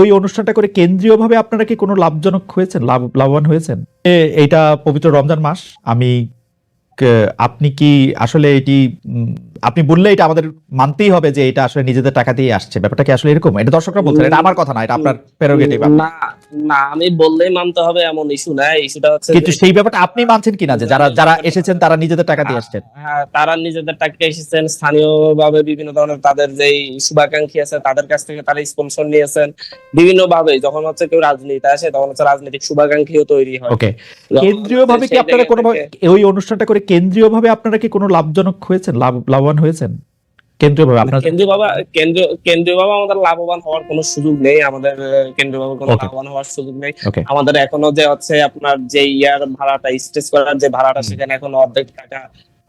ওই অনুষ্ঠানটা করে কেন্দ্রীয়ভাবে আপনারা কি কোনো লাভজনক হয়েছেন, লাভ, লাভবান হয়েছেন? এইটা পবিত্র রমজান মাস, আমি আপনি কি আসলে এটি আপনি বললে এটা আমাদের মানতেই হবে যে এটা আসলে নিজেদের টাকা দিয়ে আসছে। ব্যাপারটা কি আসলে এরকম? এটা দর্শকরা বলছেন এটা আমার কথা না এটা আপনার প্রেরোগেটিভ না না আমি বললেই মানতে হবে এমন ইস্যু না ইস্যুটা হচ্ছে কিন্তু সেই ব্যাপারটা আপনি মানছেন কিনা যে যারা যারা এসেছেন তারা নিজেদের টাকা দিয়ে আসছেন? হ্যাঁ তারা নিজেদের টাকা এসেছেন স্থানীয়ভাবে বিভিন্ন ধরনের তাদের যেই শুভাকাঙ্ক্ষী আছে তাদের কাছ থেকে তারা স্পন্সর নিয়েছেন। বিভিন্ন ভাবে যখন হচ্ছে কেউ রাজনীতি আসে তখন হচ্ছে রাজনৈতিক শুভাকাঙ্ক্ষীও তৈরি হয়। ওকে। কেন্দ্রীয়ভাবে কি আপনারা কোনো ওই অনুষ্ঠানটা করে কেন্দ্রীয়ভাবে আপনারা কি কোনো লাভজনক হয়েছেন? লাভ লাভবান হয়েছেন? কেন্দ্রীয়ভাবে আপনার কেন্দ্রীয় বাবা কেন্দ্রীয় কেন্দ্রীয় বাবা আমাদের লাভবান হওয়ার কোনো সুযোগ নেই। আমাদের কেন্দ্রীয় বাবা কোনো লাভবান হওয়ার সুযোগ নেই। আমাদের এখনও যে হচ্ছে আপনার যে ইয়ার ভাড়াটা স্টেজ করার যে ভাড়াটা সেখানে এখন অর্ধেক টাকা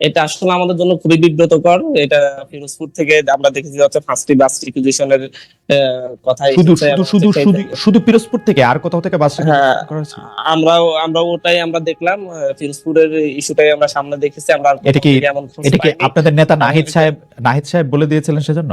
এটা আসলে আমাদের জন্য খুবই বিব্রতকর। এটা ফিরোজপুর থেকে আমরা দেখেছি হচ্ছে ফার্স্ট বাস রিকুইজিশনের কথা শুধু শুধু শুধু শুধু ফিরোজপুর থেকে আর কোথাও থেকে বাস আমরা হয়েছে? আমরাও আমরা ওটাই আমরা দেখলাম ফিরোজপুরের ইস্যুটাই আমরা সামনে দেখেছি আমরা এটা কি এটা কি আপনাদের নেতা নাহিদ সাহেব নাহিদ সাহেব বলে দিয়েছিলেন সেজন্য?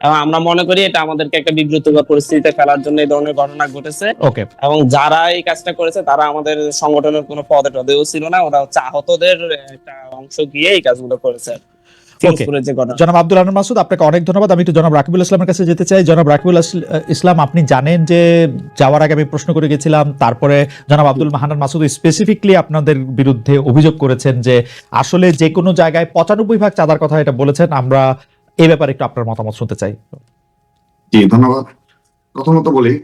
এবং আমরা মনে করি এটা আমাদেরকে একটা বিব্রতকর পরিস্থিতিতে ফেলার জন্য এই ধরনের ঘটনা ঘটেছে। ওকে এবং যারা এই কাজটা করেছে তারা আমাদের সংগঠনের কোনো পদে টদেও ছিল না ওরা হচ্ছে আহতদের একটা অংশ গিয়ে এই কাজগুলো করেছে। জনাব আব্দুল আনন্দ মাসুদ আপনাকে অনেক ধন্যবাদ। আমি একটু জনাব রাকিবুল ইসলামের কাছে যেতে চাই। জনাব রাকিবুল ইসলাম আপনি জানেন যে যাওয়ার আগে আমি প্রশ্ন করে গেছিলাম তারপরে জনাব আব্দুল মাহানান মাসুদ স্পেসিফিকলি আপনাদের বিরুদ্ধে অভিযোগ করেছেন যে আসলে যে কোনো জায়গায় পঁচানব্বই ভাগ চাঁদার কথা এটা বলেছেন। আমরা এই ব্যাপারে একটু আপনার মতামত শুনতে চাই। জি ধন্যবাদ। প্রথমত বলি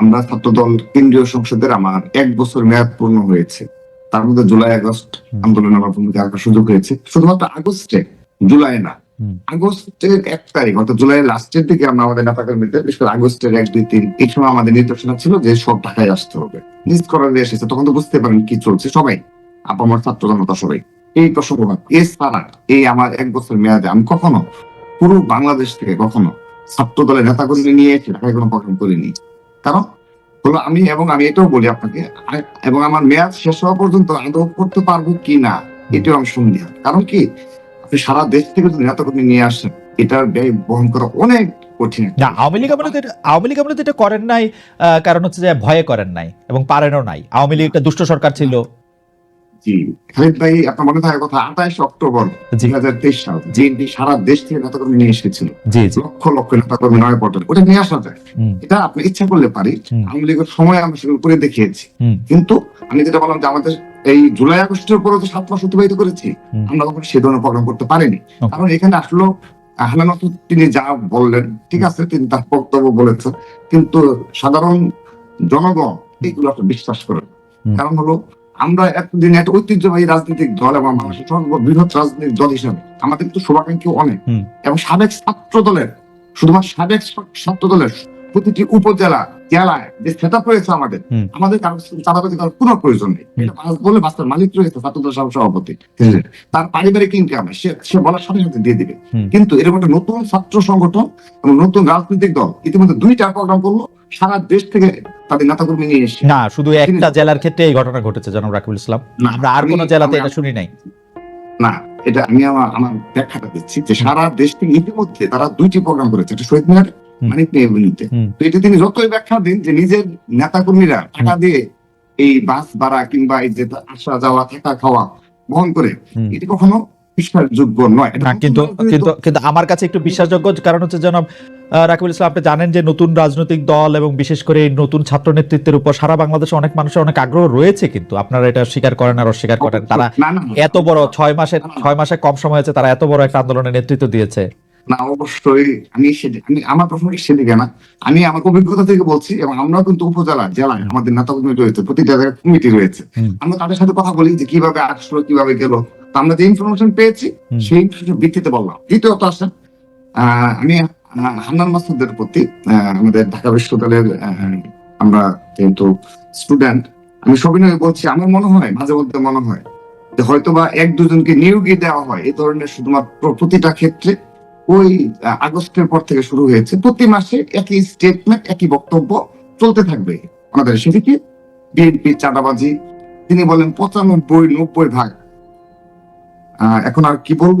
আমরা ছাত্রদল কেন্দ্রীয় সংসদের আমার এক বছর মেয়াদ পূর্ণ হয়েছে। তার মধ্যে জুলাই আগস্ট। আন্দোলনে আমার ভূমিকা রাখার সুযোগ হয়েছে। শুধুমাত্র আগস্টে জুলাই না। আগস্টের এক তারিখ অর্থাৎ জুলাই লাস্টের দিকে আমরা আমাদের নেতা কর্মীদের বিশেষ করে আগস্টের এক দুই তিন এই সময় আমাদের নির্দেশনা ছিল যে সব ঢাকায় আসতে হবে। নিজ করার এসেছে তখন তো বুঝতে পারেন কি চলছে সবাই আপামর ছাত্র জনতা সবাই। এই প্রসঙ্গ এছাড়া এই আমার এক বছর মেয়াদে আমি কখনো পুরো বাংলাদেশ থেকে কখনো ছাত্র দলের নেতা কর্মী নিয়ে এসে ঢাকায় কোনো প্রোগ্রাম করিনি। কারণ হলো আমি এবং আমি এটাও বলি আপনাকে এবং আমার মেয়াদ শেষ হওয়া পর্যন্ত আদৌ করতে পারব কি না, এটাও আমি সন্দেহ কারণ কি, আপনি সারা দেশ থেকে যদি নেতা কর্মী নিয়ে আসেন, এটার ব্যয় বহন করা অনেক কঠিন না। আওয়ামী লীগ এটা- আওয়ামী লীগ তো এটা করেন নাই কারণ হচ্ছে যে ভয়ে করেন নাই এবং পারেনও নাই। আওয়ামী লীগ একটা দুষ্ট সরকার ছিল। জি। ভাই আপনার মনে থাকার কথা আঠাশ অক্টোবর দুই হাজার তেইশ সাল বিএনপি সারা দেশ থেকে নিয়ে এসেছিল। লক্ষ লক্ষ নয় পর্যন্ত। ওটা নিয়ে আসা যায়। এটা আপনি ইচ্ছা করলে পারি। আওয়ামী লীগের সময় আমরা সেগুলো করে দেখিয়েছি। কিন্তু আমি যেটা বললাম যে আমাদের এই জুলাই আগস্টের পরে তো সাত মাস অতিবাহিত করেছি আমরা কখনো সে ধরনের প্রোগ্রাম করতে পারিনি. কারণ এখানে আসলো তিনি যা বললেন ঠিক আছে তিনি তার বক্তব্য বলেছেন। কিন্তু সাধারণ জনগণ এইগুলো বিশ্বাস করে না। হুম। কারণ হলো আমরা এতদিন একটা ঐতিহ্যবাহী রাজনৈতিক দল এবং বাংলাদেশের সর্ববৃহৎ রাজনৈতিক দল হিসাবে আমাদের কিন্তু শুভাকাঙ্ক্ষী অনেক। এবং সাবেক ছাত্র দলের শুধুমাত্র সাবেক ছাত্র দলের প্রতিটি উপজেলা জেলায় যে সেট রয়েছে আমাদের আমাদের কারও চাঁদাবাজি করার কোনো প্রয়োজন নেই। এটা বলে বাস্তব মালিক রয়েছে ছাত্র দল সহ সভাপতি তার পারিবারিক ইনকাম সে সে বলার সাথে সাথে দিয়ে দিবে। কিন্তু এরকম একটা নতুন ছাত্র সংগঠন এবং নতুন রাজনৈতিক দল ইতিমধ্যে দুইটা প্রোগ্রাম করল সারা দেশ থেকে তাদের নেতা কর্মী নিয়ে এসে না শুধু একটা জেলার ক্ষেত্রে এই ঘটনা ঘটেছে জনাব রাকিবুল ইসলাম। না, আমরা আর কোন জেলাতে এটা শুনি নাই। না এটা আমি আমার আমার ব্যাখ্যাটা দিচ্ছি যে সারা দেশ থেকে ইতিমধ্যে তারা দুইটি প্রোগ্রাম করেছে একটা শহীদ মিনারে। মানিক তো এটা তিনি যতই ব্যাখ্যা দিন যে নিজের নেতা কর্মীরা টাকা দিয়ে এই বাস ভাড়া কিংবা এই যে আসা যাওয়া থাকা খাওয়া বহন করে। এটি কখনো বিশ্বাসযোগ্য নয়। কিন্তু কিন্তু কিন্তু আমার কাছে একটু বিশ্বাসযোগ্য কারণ হচ্ছে জনাব রাকিবুল ইসলাম আপনি জানেন যে নতুন রাজনৈতিক দল এবং বিশেষ করে এই নতুন ছাত্র নেতৃত্বের উপর সারা বাংলাদেশে অনেক মানুষের অনেক আগ্রহ রয়েছে কিন্তু। আপনারা এটা স্বীকার করেন আর অস্বীকার করেন। তারা এত বড় ছয় মাসে ছয় মাসে কম সময় হয়েছে তারা এত বড় একটা আন্দোলনের নেতৃত্ব দিয়েছে। না অবশ্যই। আমি আমি আমার প্রশ্নটা সেদিকে না। আমি আমার অভিজ্ঞতা থেকে বলছি এবং আমরাও কিন্তু উপজেলা জেলায় আমাদের নেতা কর্মী রয়েছে প্রতিটা জায়গায় কমিটি রয়েছে। আমরা তাদের সাথে কথা বলি যে কীভাবে আসলো কীভাবে গেল। আমরা যে ইনফরমেশন পেয়েছি সেই information ভিত্তিতে বললাম। দ্বিতীয়ত আসেন আমি হান্নান মাসুদের প্রতি আমাদের ঢাকা বিশ্ববিদ্যালয়ের আমরা যেহেতু স্টুডেন্ট আমি সবিনয় বলছি আমার মনে হয় মাঝে মধ্যে মনে হয় যে হয়তোবা এক দুজনকে নিয়োগই দেওয়া হয় এই ধরনের শুধুমাত্র প্রতিটা ক্ষেত্রে ওই আগস্টের পর থেকে শুরু হয়েছে। প্রতি মাসে একই স্টেটমেন্ট একই বক্তব্য চলতে থাকবে। আমাদের সেদিকে বিএনপি চাঁদাবাজি, তিনি বলেন পঁচানব্বই, নব্বই ভাগ। এখন আর কি বলব?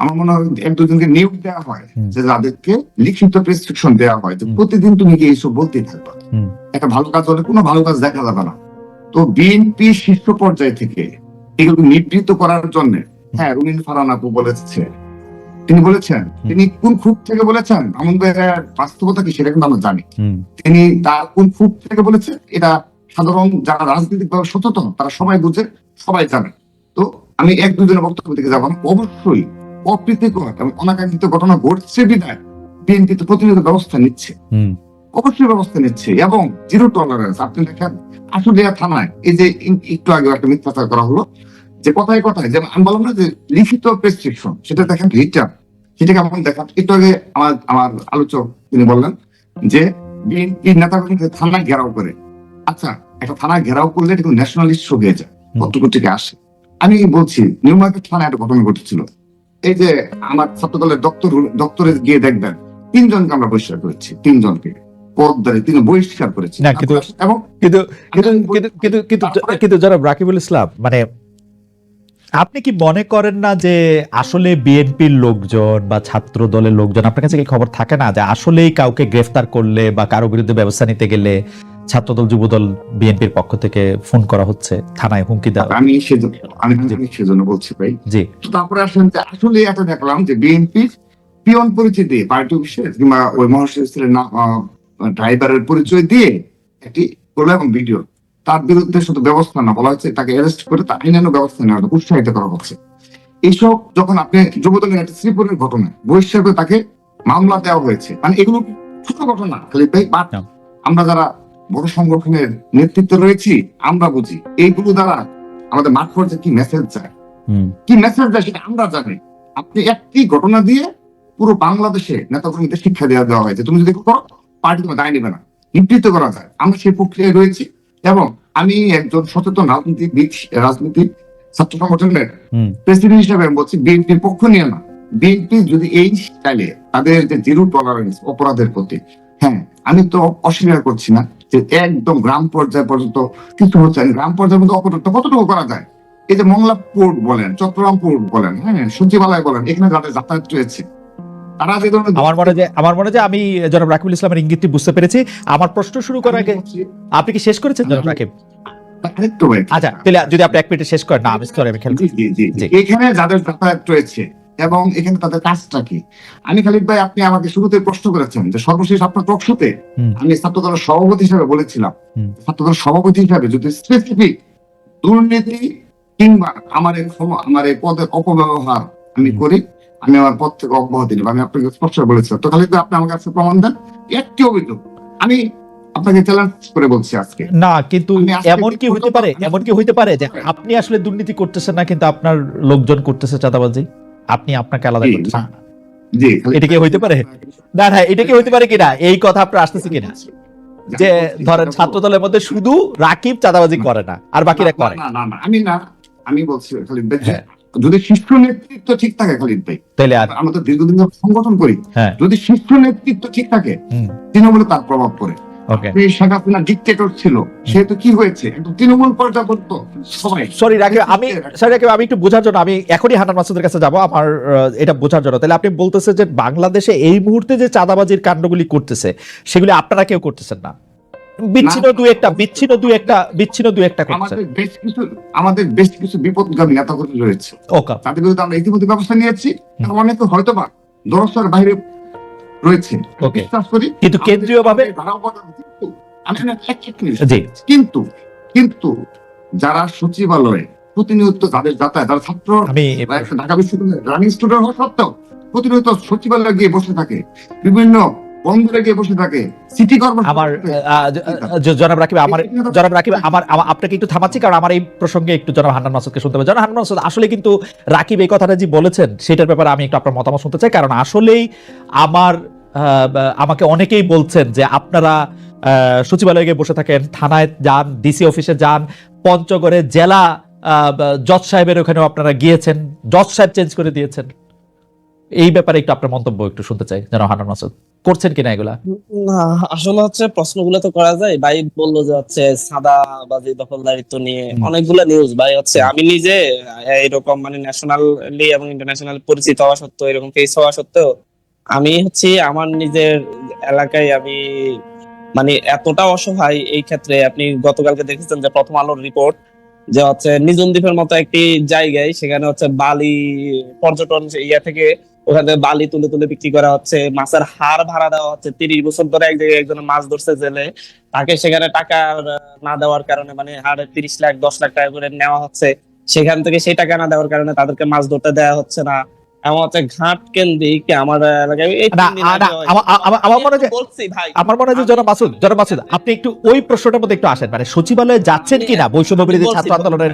আমার মনে হয় এক দুজনকে নিয়োগ দেওয়া হয় যে যাদেরকে লিখিত প্রেসক্রিপশন দেওয়া হয়। প্রতিদিন তুমি কি এইসব বলতেই থাকবা। একটা ভালো কাজ হলে কোনো ভালো কাজ দেখা যাবে না। তো বিএনপি শীর্ষ পর্যায় থেকে এগুলো নিবৃত্ত করার জন্য হ্যাঁ রুমিন ফারান আপু বলেছে। তিনি বলেছেন তিনি কোন খুব থেকে বলেছেন? আমাদের বাস্তবতা কি সেটা কিন্তু আমরা জানি। তিনি তার কোন ফুট থেকে বলেছেন? এটা সাধারণ যারা রাজনৈতিক ভাবে সচেতন তারা সবাই বুঝে সবাই জানে। তো আমি এক দুজনের বক্তব্য দিকে যাব অবশ্যই অপ্রীতিকর এবং অনাকাঙ্ক্ষিত ঘটনা ঘটছে বিদায় বিএনপি তো প্রতিনিয়ত ব্যবস্থা নিচ্ছে। অবশ্যই ব্যবস্থা নিচ্ছে এবং জিরো টলারেন্স আপনি দেখেন আসলিয়া থানায় এই যে একটু আগে একটা মিথ্যাচার করা হলো যে কথায় কথায় যেমন আমি বললাম না যে লিখিত প্রেসক্রিপশন সেটা দেখেন রিটার্ন সেটাকে এমন দেখান একটু আগে আমার আমার আলোচক তিনি বললেন যে বিএনপি নেতাকর্মীদের থানায় ঘেরাও করে। আচ্ছা একটা থানায় ঘেরাও করলে এটা ন্যাশনাল ইস্যু হয়ে যায়। পত্রপত্রিকা আসে? আমি বলছি নিউ মার্কেট থানায় একটা ঘটনা ঘটেছিল। এই যে আমার ছাত্রদলের দপ্তর দপ্তরে গিয়ে দেখবেন তিনজনকে আমরা বহিষ্কার করেছি তিনজনকে। পদদারে তিনি বহিষ্কার এবং কিন্তু কিন্তু কিন্তু কিন্তু জনাব রাকিবুল ইসলাম মানে আপনি কি মনে করেন না যে আসলে বিএনপির লোকজন বা ছাত্র দলের লোকজন আপনার কাছে কি খবর থাকে না যে আসলেই কাউকে গ্রেফতার করলে বা কারও বিরুদ্ধে ব্যবস্থা নিতে গেলে ছাত্রদল যুবদল বিএনপির পক্ষ থেকে ফোন করা হচ্ছে থানায় হুমকি দেওয়া আমি সেজন্য আমি সেজন্য বলছি ভাই। জি। তারপরে আসেন যে আসলে এটা দেখলাম যে বিএনপি পিয়ন পরিচয় দিয়ে পার্টি অফিসের কিংবা ওই মহাশয়ের ড্রাইভারের পরিচয় দিয়ে একটি করল এবং ভিডিও। তার বিরুদ্ধে শুধু ব্যবস্থা না বলা হচ্ছে তাকে অ্যারেস্ট করে তার আইনানুগ ব্যবস্থা নেওয়া উৎসাহিত করা হচ্ছে। এইসব যখন আপনি যুবদলের একটা শ্রীপুরের ঘটনা বহিষ্কার করে তাকে মামলা দেওয়া হয়েছে মানে এগুলো ছোট ঘটনা খালি ভাই। আমরা যারা বড় সংগঠনের নেতৃত্বে রয়েছি আমরা বুঝি। এইগুলো দ্বারা আমাদের মাঠ পর্যায়ে কি মেসেজ যায়? কি মেসেজ দেয় সেটা আমরা জানি। আপনি একটি ঘটনা দিয়ে পুরো বাংলাদেশে নেতাকর্মীদের শিক্ষা দেওয়া দেওয়া হয়েছে। তুমি যদি করো পার্টি তোমার দায় নেবে না। নিবৃত্ত করা যায়। আমরা সেই প্রক্রিয়ায় রয়েছি এবং আমি একজন সচেতন রাজনীতিবিদ রাজনীতি ছাত্র সংগঠনের প্রেসিডেন্ট হিসেবে আমি বলছি বিএনপির পক্ষ নিয়ে না। বিএনপি যদি এই স্টাইলে তাদের যে জিরো টলারেন্স অপরাধের প্রতি হ্যাঁ আমি তো অস্বীকার করছি না যে একদম গ্রাম পর্যায় পর্যন্ত কিছু হচ্ছে। গ্রাম পর্যায়ে পর্যন্ত অপরাধটা কতটুকু করা যায় এই যে মংলা পোর্ট বলেন চট্টগ্রাম পোর্ট বলেন হ্যাঁ সচিবালয় বলেন এখানে যাদের যাতায়াত রয়েছে আমার মনে যে আমার মনে হয় যে আমি জনাব রাকিবুল ইসলামের ইঙ্গিতটি বুঝতে পেরেছি আমার প্রশ্ন শুরু করার আগে আপনি কি শেষ করেছেন জনাব রাকিব আচ্ছা তাহলে যদি আপনি এক মিনিটে শেষ করেন না আমি আমি। জি। এখানে যাদের যাতায়াত রয়েছে এবং এখানে তাদের কাজটা কি? আমি খালিদ ভাই আপনি আমাকে শুরুতে প্রশ্ন করেছেন যে সর্বশেষ আপনার টকশোতে। আমি ছাত্রদলের সভাপতি হিসেবে বলেছিলাম হুম। ছাত্রদলের সভাপতি হিসেবে যদি স্পেসিফিক দুর্নীতি কিংবা আমার আমার এই পদের অপব্যবহার আমি করি আমি আমার পদ থেকে অব্যাহতি নেব। আমি আপনাকে স্পষ্ট বলেছিলাম। তো খালিদ ভাই আপনি আমার কাছে প্রমাণ দেন। একটি অভিযোগ আমি আপনাকে চ্যালেঞ্জ করে বলছি আজকে। না কিন্তু এমন কি হইতে পারে এমন কি হইতে পারে যে আপনি আসলে দুর্নীতি করতেছেন না কিন্তু আপনার লোকজন করতেছে চাঁদাবাজি? আপনি আপনাকে আলাদা করতেছেন জি এটা কি হইতে পারে? না না এটা কি হইতে পারে কিনা? এই কথা আপনার আসতেছে কিনা? যে ধরেন ছাত্র দলের মধ্যে শুধু রাকিব চাঁদাবাজি করে না আর বাকিরা করে। না না আমি না আমি বলছি খালিদ ভাই হ্যাঁ। যদি শীর্ষ নেতৃত্ব ঠিক থাকে খালিদ ভাই তাহলে আমরা তো দীর্ঘদিন সংগঠন করি হ্যাঁ। যদি শীর্ষ নেতৃত্ব ঠিক থাকে তৃণমূলে তার প্রভাব পড়ে। শেখ হাসিনা ডিক্টেটর ছিল সেহেতু কি হয়েছে? তৃণমূল পর্যায়ে করতো সরি রাকিব আমি সরি রাকিব আমি একটু বোঝার জন্য আমি এখনই হান্নান মাসুদের কাছে যাব আমার এটা বোঝার জন্য। তাহলে আপনি বলতেছে যে বাংলাদেশে এই মুহূর্তে যে চাঁদাবাজির কাণ্ডগুলি করতেছে সেগুলি আপনারা কেউ করতেছেন না। বিচ্ছিন্ন। দুই একটা বিচ্ছিন্ন দুই একটা বিচ্ছিন্ন দুই একটা আমাদের বেশ কিছু আমাদের বেশ কিছু বিপদগামী নেতাকর্মী রয়েছে। ওকে। তাদের বিরুদ্ধে আমরা ইতিমধ্যে ব্যবস্থা নিয়েছি। অনেকে হয়তো বা দরস্বর বাইরে রয়েছে। বিশ্বাস করি কিন্তু কেন্দ্রীয় ভাবে কিন্তু কিন্তু যারা সচিবালয়ে প্রতিনিয়ত যাদের যাতায়াত যারা ছাত্র ঢাকা বিশ্ববিদ্যালয়ের রানিং স্টুডেন্ট হওয়া সত্ত্বেও প্রতিনিয়ত সচিবালয়ে গিয়ে বসে থাকে। বিভিন্ন বসে থাকে। সিটি কর্পোরেশন আমার জনাব রাকিব আমার জনাব রাকিব আমার আপনাকে একটু থামাচ্ছি কারণ আমার এই প্রসঙ্গে একটু জনাব হান্নান মাসুদকে শুনতে হবে। জনাব হান্নান মাসুদ আসলে কিন্তু রাকিব এই কথাটা যে বলেছেন সেটার ব্যাপারে আমি একটু আপনার মতামত শুনতে চাই কারণ আসলেই আমার আমাকে অনেকেই বলছেন যে আপনারা সচিবালয়ে গিয়ে বসে থাকেন থানায় যান ডিসি অফিসে যান পঞ্চগড়ে জেলা জজ সাহেবের ওখানেও আপনারা গিয়েছেন জজ সাহেব চেঞ্জ করে দিয়েছেন। এই ব্যাপারে একটু আপনার মন্তব্য একটু শুনতে চাই জনাব হান্নান মাসুদ। করছেন কিনা এগুলা? আসলে হচ্ছে প্রশ্নগুলো তো করা যায়। ভাই বলল যে হচ্ছে সাদা বাজি দখলদারিত্ব নিয়ে অনেকগুলো নিউজ ভাই হচ্ছে আমি নিজে আহ, এরকম মানে ন্যাশনালি এবং ইন্টারন্যাশনাল পরিচিত হওয়া সত্ত্বেও এরকম ফেস হওয়া সত্ত্বেও আমি হচ্ছে আমার নিজের এলাকায় আমি মানে এতটা অসহায় এই ক্ষেত্রে আপনি গতকালকে দেখেছেন যে প্রথম আলোর রিপোর্ট যে হচ্ছে নিজন দ্বীপের মতো একটি জায়গায় সেখানে হচ্ছে বালি পর্যটন ইয়া থেকে ওখানে বালি তুলে তুলে বিক্রি করা হচ্ছে, মাছের হার ভাড়া দেওয়া হচ্ছে। তিরিশ বছর ধরে এক জায়গায় একজন মাছ ধরছে জেলে। তাকে সেখানে টাকা না দেওয়ার কারণে মানে হার তিরিশ লাখ, দশ লাখ টাকা করে নেওয়া হচ্ছে। সেখান থেকে সেই টাকা না দেওয়ার কারণে তাদেরকে মাছ ধরতে দেওয়া হচ্ছে না। ঘাট কেন্দ্রিক আমার এলাকায়। আমার- মনে হয় আমার মনে হয় জনাব মাসুদ জনাব মাসুদ আপনি একটু ওই প্রশ্নটার মধ্যে একটু আসেন। মানে সচিবালয়ে যাচ্ছেন কিনা বৈষম্য বিরোধী ছাত্র আন্দোলনের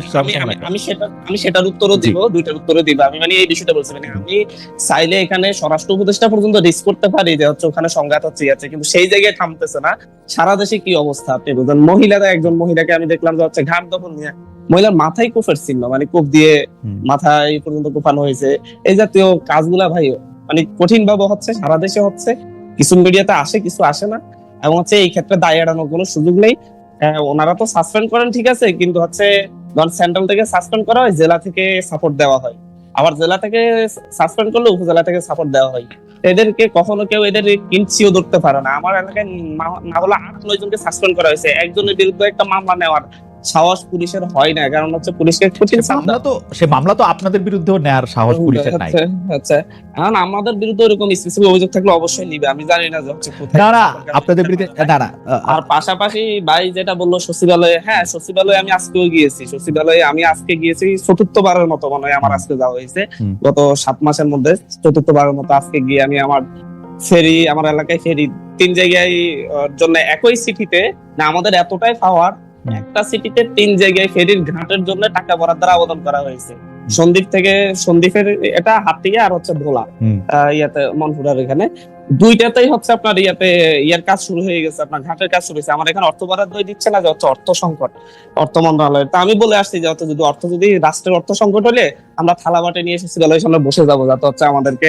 আমি সেটা সেটার উত্তরও দিব দুইটার উত্তরও দিব। আমি মানে এই বিষয়টা বলছি মানে আমি চাইলে এখানে স্বরাষ্ট্র উপদেষ্টা পর্যন্ত রিস্ক করতে পারি যে হচ্ছে ওখানে সংঘাত হচ্ছে আছে কিন্তু সেই জায়গায় থামতেছে না। সারা দেশে কি অবস্থা আপনি বুঝেন মহিলারা একজন মহিলাকে আমি দেখলাম যে হচ্ছে ঘাট দখল নিয়ে মহিলার মাথায় কোফের চিহ্ন মানে কোপ দিয়ে মাথায় পর্যন্ত কোপানো হয়েছে। এই জাতীয় কাজগুলা ভাই মানে কঠিন ভাবে হচ্ছে সারা দেশে হচ্ছে। কিছু মিডিয়াতে আসে কিছু আসে না। এবং হচ্ছে এই ক্ষেত্রে দায় এড়ানোর কোনো সুযোগ নেই। হ্যাঁ, ওনারা তো সাসপেন্ড করেন ঠিক আছে। কিন্তু হচ্ছে ধর সেন্ট্রাল থেকে সাসপেন্ড করা হয় জেলা থেকে সাপোর্ট দেওয়া হয়। আবার জেলা থেকে সাসপেন্ড করলে উপজেলা থেকে সাপোর্ট দেওয়া হয়। এদেরকে কখনো কেউ এদের ইঞ্চিও ধরতে পারে না। আমার এলাকায় না- না হলে আট নয় জনকে সাসপেন্ড করা হয়েছে। একজনের বিরুদ্ধে একটা মামলা নেওয়ার সাহস পুলিশের হয় না কারণ হচ্ছে পুলিশকে মামলা তো সে মামলা তো আপনাদের বিরুদ্ধেও নেয়ার সাহস পুলিশের নাই। আচ্ছা, আচ্ছা এখন আমাদের বিরুদ্ধে ওরকম স্পেসিফিক অভিযোগ থাকলে অবশ্যই নিবে আমি জানি না যে হচ্ছে কোথায় না না আপনাদের বিরুদ্ধে না না আর পাশাপাশি ভাই যেটা বলল সচিবালয়ে হ্যাঁ সচিবালয়ে আমি আজকেও গিয়েছি সচিবালয়ে আমি আজকে গিয়েছি চতুর্থবারের মতো মনে হয় আমার আজকে যাওয়া হয়েছে। গত সাত মাসের মধ্যে চতুর্থবারের মতো আজকে গিয়ে আমি আমার ফেরি আমার এলাকায় ফেরি তিন জায়গায় জন্য একই সিটিতে না আমাদের এতটাই পাওয়ার। একটা সিটিতে তিন জায়গায় ফেরির ঘাটের জন্য টাকা বরাদ্দের আবেদন করা হয়েছে। সন্দ্বীপ থেকে সন্দ্বীপের এটা হাতিয়া আর হচ্ছে ভোলা। ইয়াতে মনপুরার এখানে। দুইটাতেই হচ্ছে আপনার ইয়াতে ইয়ার কাজ শুরু হয়ে গেছে আপনার ঘাটের কাজ শুরু হয়েছে। আমার এখানে অর্থ বরাদ্দ দিচ্ছে না যে হচ্ছে অর্থ সংকট অর্থ মন্ত্রণালয়ের। তা আমি বলে আসছি যে হচ্ছে যদি অর্থ যদি রাষ্ট্রের অর্থ সংকট হলে আমরা থালা বাটে নিয়ে এসেছি সিরিয়ালের সামনে বসে যাব যাতে হচ্ছে আমাদেরকে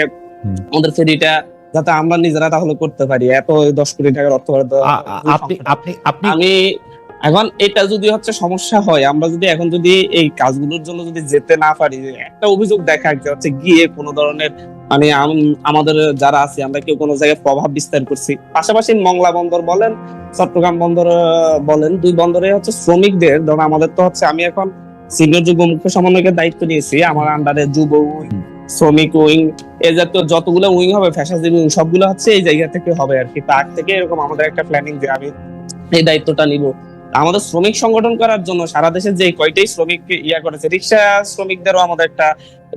আমাদের ফেরিটা যাতে আমরা নিজেরা তাহলে করতে পারি। এত দশ কোটি টাকার অর্থ বরাদ্দ আপনি আপনি আমি এখন এটা যদি হচ্ছে সমস্যা হয় আমরা যদি এখন যদি এই কাজগুলোর জন্য যদি যেতে না পারি একটা অভিযোগ দেখা যে হচ্ছে গিয়ে কোনো ধরনের মানে আমাদের যারা আছে আমরা কেউ কোনো জায়গায় প্রভাব বিস্তার করছি। পাশাপাশি মংলা বন্দর বলেন চট্টগ্রাম বন্দর বলেন দুই বন্দরে হচ্ছে শ্রমিকদের ধরুন আমাদের তো হচ্ছে আমি এখন সিনিয়র যুগ্ম মুখ্য সমন্বয়কের দায়িত্ব নিয়েছি আমার আন্ডারে যুব উইং শ্রমিক উইং এ জাতীয় যতগুলো উইং হবে ফ্যাশাজি উইং সবগুলো হচ্ছে এই জায়গা থেকে হবে আর কি। তার থেকে এরকম আমাদের একটা প্ল্যানিং যে আমি এই দায়িত্বটা নিব। আমাদের শ্রমিক সংগঠন করার জন্য সারা দেশে যে কয়টাই শ্রমিক ইয়া করেছে, রিক্সা শ্রমিকদেরও আমাদের একটা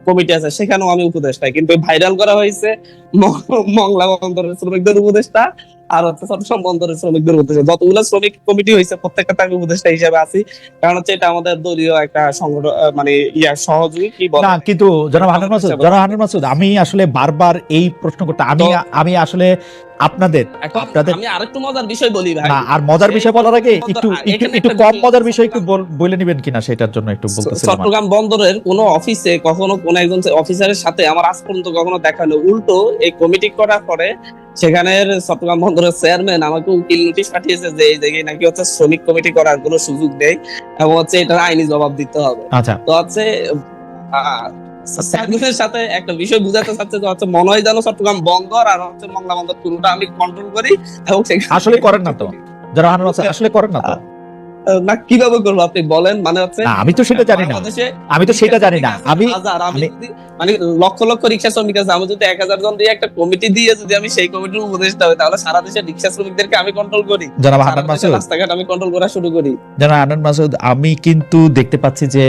কমিটি আছে, সেখানেও আমি উপদেষ্টা। কিন্তু ভাইরাল করা হয়েছে মংলা বন্দরের শ্রমিকদের উপদেষ্টা। আর হচ্ছে চট্টগ্রাম বন্দরের শ্রমিকদের উদ্দেশ্যে যতগুলো শ্রমিক কমিটি হয়েছে প্রত্যেকটা আমি উপদেষ্টা হিসেবে আছি। কারণ হচ্ছে এটা আমাদের দলীয় একটা সংগঠন মানে ইয়া সহযোগী কি বলে? না কিন্তু জনাব মাসুদ জনাব হান্নান মাসুদ আমি আসলে বারবার এই প্রশ্ন করতে আমি আমি আসলে আপনাদের আপনাদের আমি আরেকটু মজার বিষয় বলি ভাই। না আর মজার বিষয় বলার আগে একটু একটু কম মজার বিষয় একটু বলে নিবেন কিনা সেটার জন্য একটু বলতেছিলাম চট্টগ্রাম বন্দরের কোন অফিসে কখনো কোন একজন অফিসারের সাথে আমার আজ পর্যন্ত কখনো দেখা নেই উল্টো এই কমিটি করার পরে সেখানের চট্টগ্রাম বন্দরের চেয়ারম্যান আমাকে উকিল নোটিশ পাঠিয়েছে যে এই জায়গায় নাকি হচ্ছে শ্রমিক কমিটি করার কোনো সুযোগ নেই এবং হচ্ছে এটার আইনি জবাব দিতে হবে। আচ্ছা। তো হচ্ছে সাথে একটা বিষয় বুঝাতে চাচ্ছে যে হচ্ছে মনে হয় যেন চট্টগ্রাম বন্দর আর হচ্ছে মংলা বন্দর পুরোটা আমি কন্ট্রোল করি এবং আসলে করেন না তো। যারা আসলে করেন না তো। না কীভাবে করব আপনি? বলেন মানে হচ্ছে আমি তো সেটা জানি না। আমি তো সেটা জানি না। আমি মানে লক্ষ লক্ষ রিক্সা শ্রমিক আছে আমি যদি এক হাজার জন দিয়ে একটা কমিটি দিয়ে যদি আমি সেই কমিটির উপদেষ্টা হই তাহলে সারা দেশের রিক্সা শ্রমিকদেরকে আমি কন্ট্রোল করি। জনাব হান্নান মাসুদ। রাস্তাঘাট আমি কন্ট্রোল করা শুরু করি। জনাব হান্নান মাসুদ আমি কিন্তু দেখতে পাচ্ছি যে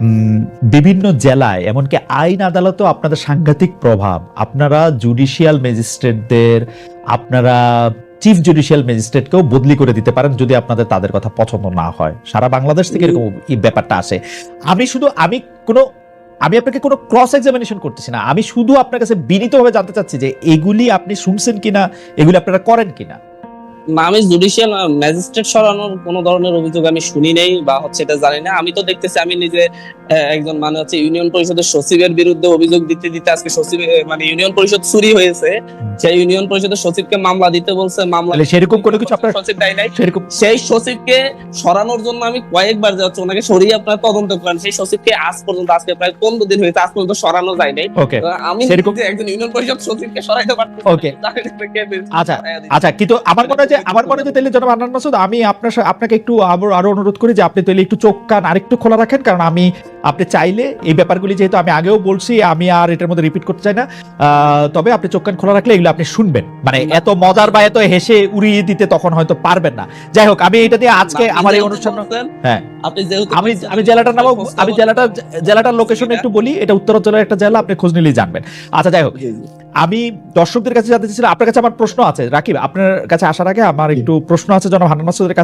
উম, বিভিন্ন জেলায় এমনকি আইন আদালতেও আপনাদের সাংঘাতিক প্রভাব। আপনারা জুডিশিয়াল ম্যাজিস্ট্রেটদের আপনারা চিফ জুডিশিয়াল ম্যাজিস্ট্রেটকেও বদলি করে দিতে পারেন যদি আপনাদের তাদের কথা পছন্দ না হয়। সারা বাংলাদেশ থেকে এরকম এই ব্যাপারটা আসে। আমি শুধু, আমি কোনো, আমি আপনাকে কোনো ক্রস এক্সামিনেশন করতেছি না। আমি শুধু আপনার কাছে বিনীতভাবে জানতে চাচ্ছি যে এগুলি আপনি শুনছেন কিনা, এগুলি আপনারা করেন কিনা। আমি জুডিশিয়াল ম্যাজিস্ট্রেট সরানোর কোন ধরনের অভিযোগ আমি শুনি নেই বা হচ্ছে এটা জানি না আমি তো দেখতেছি আমি নিজে একজন মানে হচ্ছে ইউনিয়ন পরিষদের সচিবের বিরুদ্ধে অভিযোগ দিতে দিতে আজকে সচিব মানে ইউনিয়ন পরিষদ চুরি হয়েছে সেই ইউনিয়ন পরিষদের সচিবকে মামলা দিতে বলছে মামলা সেরকম কোনো কিছু আপনার সচিব দেয় নাই সেরকম সেই সচিবকে সরানোর জন্য আমি কয়েকবার যাচ্ছি ওনাকে সরিয়ে আপনার তদন্ত করেন সেই সচিবকে আজ পর্যন্ত আজকে প্রায় পনেরো দিন হয়েছে আজ পর্যন্ত সরানো যায় নাই ওকে আমি একজন ইউনিয়ন পরিষদ সচিবকে সরাইতে পারতেছি Okay. না। জানি না কে পেয়েছে। আচ্ছা আচ্ছা কিন্তু আমার হয় যে আমার মনে হয় তাহলে জনাব আনান মাসুদ আমি আপনার আপনাকে একটু আবার আরও অনুরোধ করি যে আপনি তাহলে একটু চোখ কান আরেকটু খোলা রাখেন কারণ আমি আপনি চাইলে এই ব্যাপারগুলি যেহেতু আমি আগেও বলছি আমি আর এটার মধ্যে রিপিট করতে চাই না তবে আপনি চোখ কান খোলা রাখলে এগুলো আপনি শুনবেন মানে এত মজার বা এত হেসে উড়িয়ে দিতে তখন হয়তো পারবেন না যাই হোক আমি এটা দিয়ে আজকে আমার এই অনুষ্ঠান হ্যাঁ। আপনি যেহেতু আমি আমি জেলাটার নাম আমি খবর জেলাটার। লোকেশন একটু বলি এটা উত্তরাঞ্চলের একটা জেলা আপনি খোঁজ নিলেই জানবেন আচ্ছা যাই হোক। আমি দর্শকদের কাছে জানতে চাইছিলাম আপনার কাছে আমার প্রশ্ন আছে রাকিব আপনার কাছে আসার আগে আমার একটু প্রশ্ন আছে জনাব হান্নান মাসুদের কাছে